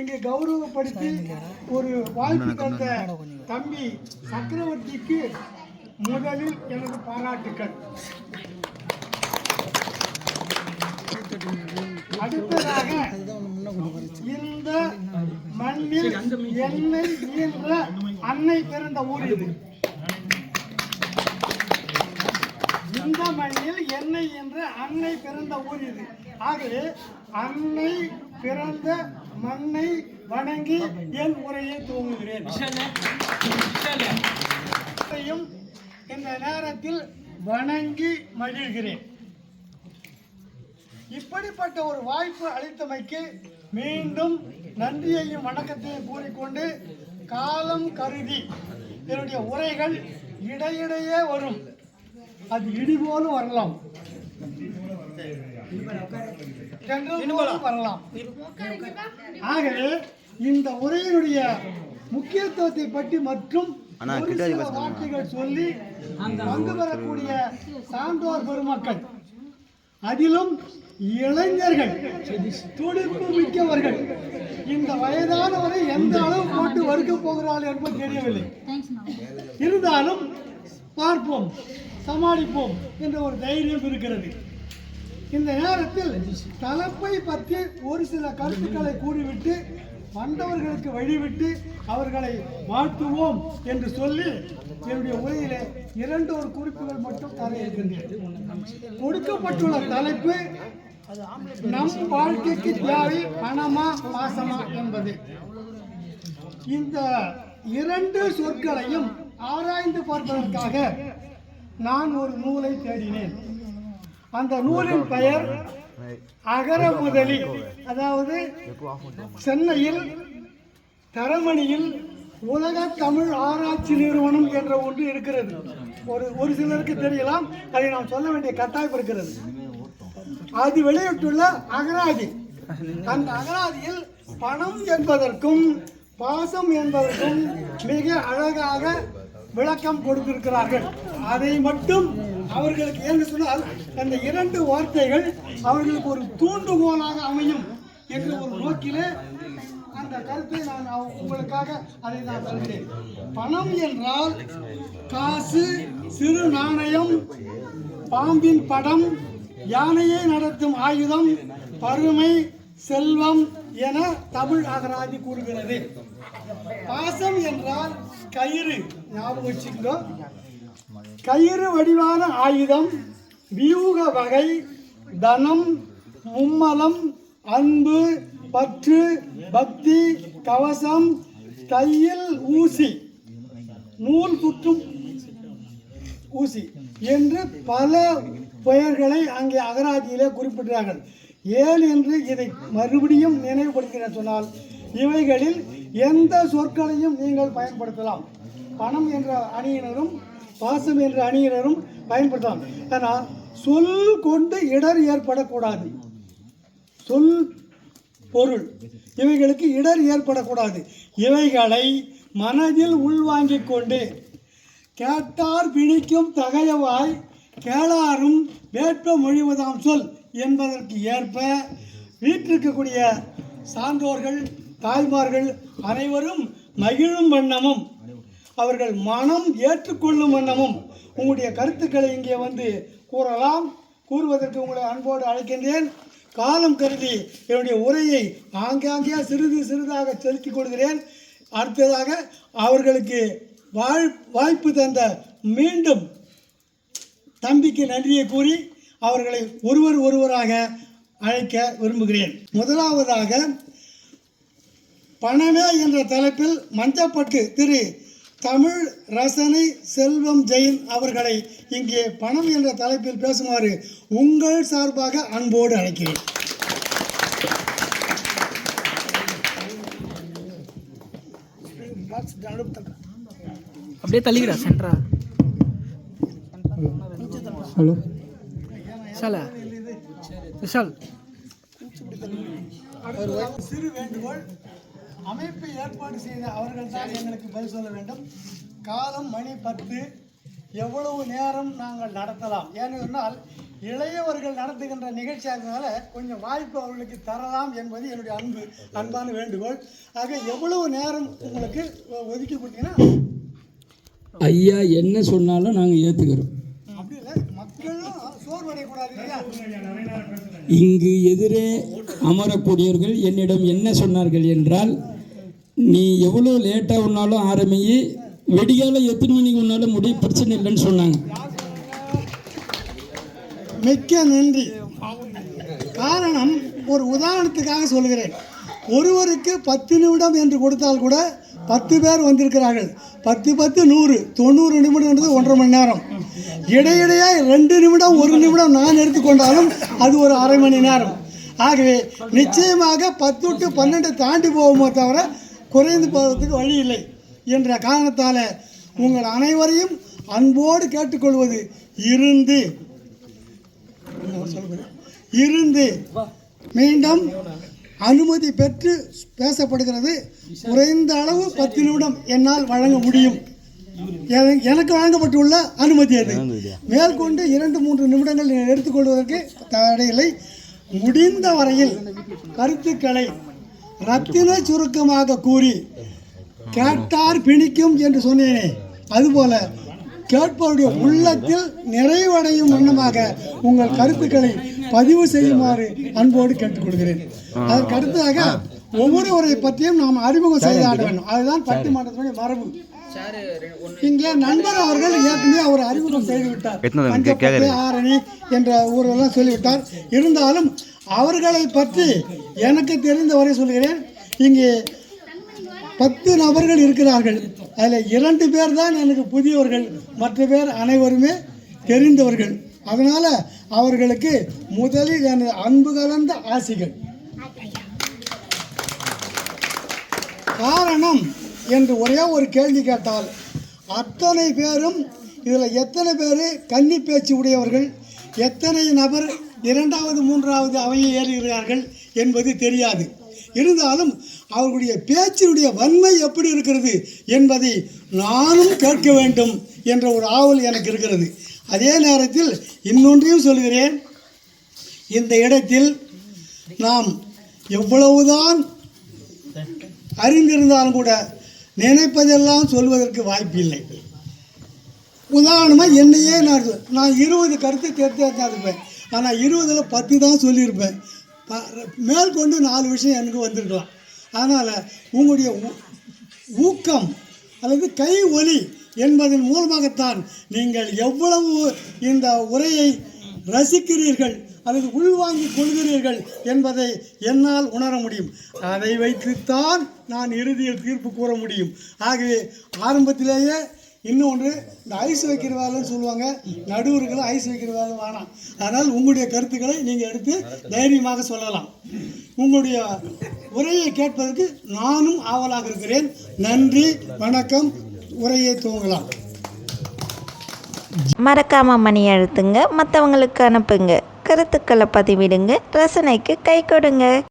இங்கே கௌரவப்படுத்தி ஒரு வாய்ப்பு தந்த தம்பி சக்கரவர்த்திக்கு முதலில் எனது பாராட்டுக்கள். அடுத்ததாக இந்த மண்ணில் என்னை ஈன்ற அன்னை பிறந்த ஊர் இது மண்ணில் என்னை என்ற அன்னை பிறந்த ஊர் இது. ஆகவே அன்னை பிறந்த மண்ணை வணங்கி என் உரையை துவங்குகிறேன். இந்த நேரத்தில் வணங்கி மகிழ்கிறேன். இப்படிப்பட்ட ஒரு வாய்ப்பு அளித்தமைக்கு மீண்டும் நன்றியையும் வணக்கத்தையும் கூறிக்கொண்டு காலம் கருதி என்னுடைய உரைகள் இடையிடையே வரும். அது இடி போலும் வரலாம் வரலாம். ஆகவே இந்த உரையினுடைய முக்கியத்துவத்தை பற்றி மற்றும் வார்த்தைகள் சொல்லி பங்கு பெறக்கூடிய சான்றோர் பெருமக்கள் அதிலும் இளைஞர்கள் துடிப்பு மிக்கவர்கள் இந்த வயதானவரை எந்த அளவு போட்டு வறுக்க போகிறார்கள் என்பது தெரியவில்லை. இருந்தாலும் பார்ப்போம். சமாளிப்போம் என்ற ஒரு தைரியம் இருக்கிறது. இந்த நேரத்தில் தலைப்பை பற்றி ஒரு சில கருத்துக்களை கூறிவிட்டு வந்தவர்களுக்கு வழிவிட்டு அவர்களை வாழ்த்துவோம் என்று சொல்லி என்னுடைய உரையிலே இரண்டு ஒரு குறிப்புகள் மட்டும் தர இருக்கின்றேன். கொடுக்கப்பட்டுள்ள தலைப்பு நம் வாழ்க்கைக்கு தேவை பணமா பாசமா என்பது. இந்த இரண்டு சொற்களையும் ஆராய்ந்து பார்ப்பதற்காக நான் ஒரு நூலை தேடினேன். அந்த நூலின் பெயர் அகர முதலி. அதாவது சென்னையில் தரமணியில் உலக தமிழ் ஆராய்ச்சி நிறுவனம் என்ற ஒன்று இருக்கிறது. ஒரு ஒரு சிலருக்கு தெரியலாம். அதை நாம் சொல்ல வேண்டிய கட்டாயம் இருக்கிறது. அது வெளியிட்டுள்ள அகராதி. அந்த அகராதியில் பணம் என்பதற்கும் பாசம் என்பதற்கும் மிக அழகாக விளக்கம் கொடுத்திருக்கிறார்கள். அதை மட்டும் அவர்களுக்கு ஏன்னு சொன்னால் அந்த இரண்டு வார்த்தைகள் அவர்களுக்கு ஒரு தூண்டுகோலாக அமையும் என்ற ஒரு நோக்கிலே அந்த கருத்தை நான் உங்களுக்காக அதை நான் சொல்கிறேன் பணம் என்றால் காசு சிறு நாணயம் பாம்பின் படம் யானையை நடத்தும் ஆயுதம் பருமை செல்வம் என தமிழ் அகராதி கூறுகிறது. பாசம் என்றால் கயிறு ஞாபகம் வச்சுக்கோ. கயிறு வடிவான ஆயுதம் வியூக வகை தனம் மும்மலம் அன்பு பற்று பக்தி கவசம் கையில் ஊசி. நூல் சுற்றும் ஊசி என்று பல பெயர்களை அங்கே அகராதியிலே குறிப்பிடுகிறார்கள். ஏன் என்று இதை மறுபடியும் நினைவுபடுத்தின சொன்னால் இவைகளில் எந்த சொற்களையும் நீங்கள் பயன்படுத்தலாம். பணம் என்ற அணியினரும் பாசம் என்ற அணியினரும் பயன்படுத்தலாம். ஆனால் சொல் கொண்டு இடர் ஏற்படக்கூடாது. சொல் பொருள் இவைகளுக்கு இடர் ஏற்படக்கூடாது. இவைகளை மனதில் உள்வாங்கிக் கொண்டு கேட்டார் பிடிக்கும் தகையவாய் கேளாரும் வேட்ப மொழிவதாம் சொல் என்பதற்கு ஏற்ப வீட்டிற்கக்கூடிய சான்றோர்கள் தாய்மார்கள் அனைவரும் மகிழும் வண்ணமும் அவர்கள் மனம் ஏற்றுக்கொள்ளும் வண்ணமும் உங்களுடைய கருத்துக்களை இங்கே வந்து கூறலாம். கூறுவதற்கு உங்களை அன்போடு அழைக்கின்றேன். காலம் கருதி என்னுடைய உரையை ஆங்காங்கே சிறிது சிறிதாக செலுத்திக் கொள்கிறேன். அடுத்ததாக அவர்களுக்கு வாழ் வாய்ப்பு தந்த மீண்டும் தம்பிக்கு நன்றியை கூறி அவர்களை ஒருவர் ஒருவராக அழைக்க விரும்புகிறேன். முதலாவதாக பணமே என்ற தலைப்பில் மஞ்சப்பட்டு திரு தமிழ் ரசனை செல்வம் ஜெயின் அவர்களை இங்கே பணம் என்ற தலைப்பில் பேசுமாறு உங்கள் சார்பாக அன்போடு அழைக்கிறேன். அப்படியே தள்ளிக்கிறா சென்ட்ரா ஹலோ. விஷாலா? விஷால். சிறு வேண்டுகோள் அமைப்பை ஏற்பாடு செய்த அவர்கள் தான் எங்களுக்கு பதில் சொல்ல வேண்டும். காலம் மணி பத்து. எவ்வளவு நேரம் நாங்கள் நடத்தலாம்? ஏன்னு சொன்னால் இளையவர்கள் நடத்துகின்ற நிகழ்ச்சியாகிறதுனால கொஞ்சம் வாய்ப்பு அவர்களுக்கு தரலாம் என்பது என்னுடைய அன்பு அன்பான வேண்டுகோள். ஆக எவ்வளவு நேரம் உங்களுக்கு ஒதுக்கி கொடுத்தீங்கன்னா ஐயா என்ன சொன்னாலும் நாங்கள் ஏற்றுக்கிறோம் அப்படி இல்லை மக்களும் சோர்வடையக்கூடாது இல்லையா? இங்கு எதிரே அமரக்கூடியவர்கள் என்னிடம் என்ன சொன்னார்கள் என்றால் நீ எவ்வளோ லேட்டாக உன்னாலும் ஆரம்பி வெடிகால எத்தனை மணிக்கு உன்னாலும் முடிய பிரச்சனை இல்லைன்னு சொன்னாங்க. மிக்க நன்றி. காரணம் ஒரு உதாரணத்துக்காக சொல்கிறேன். ஒருவருக்கு பத்து நிமிடம் என்று கொடுத்தால் கூட பத்து பேர் வந்திருக்கிறார்கள். பத்து பத்து நூறு தொண்ணூறு நிமிடம்ன்றது ஒன்றரை மணி நேரம். இடையிடையே ரெண்டு நிமிடம் ஒரு நிமிடம் நான் எடுத்துக்கொண்டாலும் அது ஒரு அரை மணி நேரம். ஆகவே நிச்சயமாக பத்து டு பன்னெண்டு தாண்டி போகுமோ தவிர குறைந்து போவதற்கு வழி இல்லை என்ற காரணத்தால் உங்கள் அனைவரையும் அன்போடு கேட்டுக்கொள்வது இருந்து இருந்து மீண்டும் அனுமதி பெற்று பேசப்படுகிறது. குறைந்த அளவு பத்து நிமிடம் என்னால் வழங்க முடியும். என- எனக்கு வழங்கப்பட்டுள்ள அனுமதி அது. மேற்கொண்டு இரண்டு மூன்று நிமிடங்கள் எடுத்துக்கொள்வதற்கு தடையில்லை. முடிந்த வரையில் கருத்துக்களை ரத்தின சுருக்கமாக கூறி கேட்டார் பிணிக்கும் என்று சொன்னேனே. அதுபோல கேட்பவருடைய உள்ளத்தில் நிறைவடையும் வண்ணமாக உங்கள் கருத்துக்களை பதிவு செய்யுமாறு அன்போடு கேட்டுக்கொள்கிறேன். அதற்கு அடுத்ததாக ஒவ்வொருவரை பற்றியும் நாம் அறிமுகம் செய்தாக வேண்டும் அதுதான் பட்டிமன்றத்தினுடைய மரபு. இங்கே நண்பர் அவர்கள் ஏற்கனவே அவர் அறிமுகம் செய்து விட்டார். பஞ்சப்பட்டு ஆரணி என்ற ஊரெல்லாம் சொல்லிவிட்டார். இருந்தாலும் அவர்களை பற்றி எனக்கு தெரிந்தவரை சொல்கிறேன். இங்கே பத்து நபர்கள் இருக்கிறார்கள். அதில் இரண்டு பேர் தான் எனக்கு புதியவர்கள் மற்ற பேர் அனைவருமே தெரிந்தவர்கள். அதனால் அவர்களுக்கு முதலில் எனது அன்பு கலந்த ஆசைகள். காரணம் என்று ஒரே ஒரு கேள்வி கேட்டால் அத்தனை பேரும் இதில் எத்தனை பேர் கன்னி பேச்சு உடையவர்கள் எத்தனை நபர் இரண்டாவது மூன்றாவது அவையை ஏறுகிறார்கள் என்பது தெரியாது. இருந்தாலும் அவர்களுடைய பேச்சினுடைய வன்மை எப்படி இருக்கிறது என்பதை நானும் கேட்க வேண்டும் என்ற ஒரு ஆவல் எனக்கு இருக்கிறது. அதே நேரத்தில் இன்னொன்றையும் சொல்கிறேன். இந்த இடத்தில் நாம் எவ்வளவுதான் அறிந்திருந்தாலும் கூட நினைப்பதெல்லாம் சொல்வதற்கு வாய்ப்பில்லை. உதாரணமாக என்னையே நான் நான் இருபது கருத்து தேர்ந்தெடுத்து ஆனால் இருபதில் பத்து தான் சொல்லியிருப்பேன். மேற்கொண்டு நாலு விஷயம் எனக்கு வந்திருக்கலாம். அதனால் உங்களுடைய ஊக்கம் அல்லது கை ஒலி என்பதன் மூலமாகத்தான் நீங்கள் எவ்வளவு இந்த உரையை ரசிக்கிறீர்கள் அல்லது உள்வாங்கிக் கொள்கிறீர்கள் என்பதை என்னால் உணர முடியும். அதை வைத்துத்தான் நான் இறுதியில் தீர்ப்பு கூற முடியும். ஆகவே ஆரம்பத்திலேயே இன்னொன்று இந்த ஐஸ் வைக்கிற வேலைன்னு சொல்லுவாங்க நடுவர்களும் ஐஸ் வைக்கிற வேலை வேணாம் அதனால் உங்களுடைய கருத்துக்களை நீங்கள் எடுத்து தைரியமாக சொல்லலாம். உங்களுடைய உரையை கேட்பதற்கு நானும் ஆவலாக இருக்கிறேன். நன்றி வணக்கம் உரையை துவங்கலாம். மறக்காம மணி அழுத்துங்க மற்றவங்களுக்கு அனுப்புங்க. கருத்துக்களை பதிவிடுங்க ரசனைக்கு கை கொடுங்க.